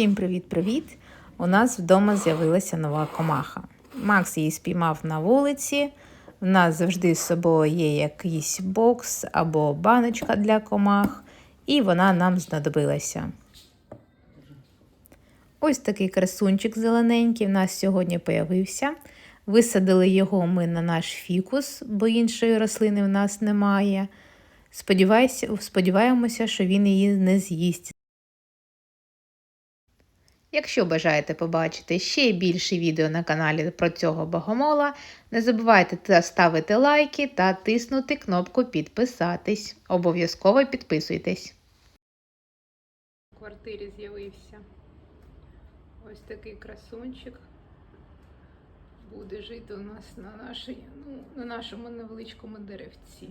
Всім привіт-привіт! У нас вдома з'явилася нова комаха. Макс її спіймав на вулиці. У нас завжди з собою є якийсь бокс або баночка для комах, і вона нам знадобилася. Ось такий красунчик зелененький в нас сьогодні появився. Висадили його ми на наш фікус, бо іншої рослини в нас немає. Сподіваємося, що він її не з'їсть. Якщо бажаєте побачити ще більше відео на каналі про цього богомола, не забувайте ставити лайки та тиснути кнопку підписатись. Обов'язково підписуйтесь. У квартирі з'явився ось такий красунчик. Буде жити у нас на, нашій, ну, на нашому невеличкому деревці.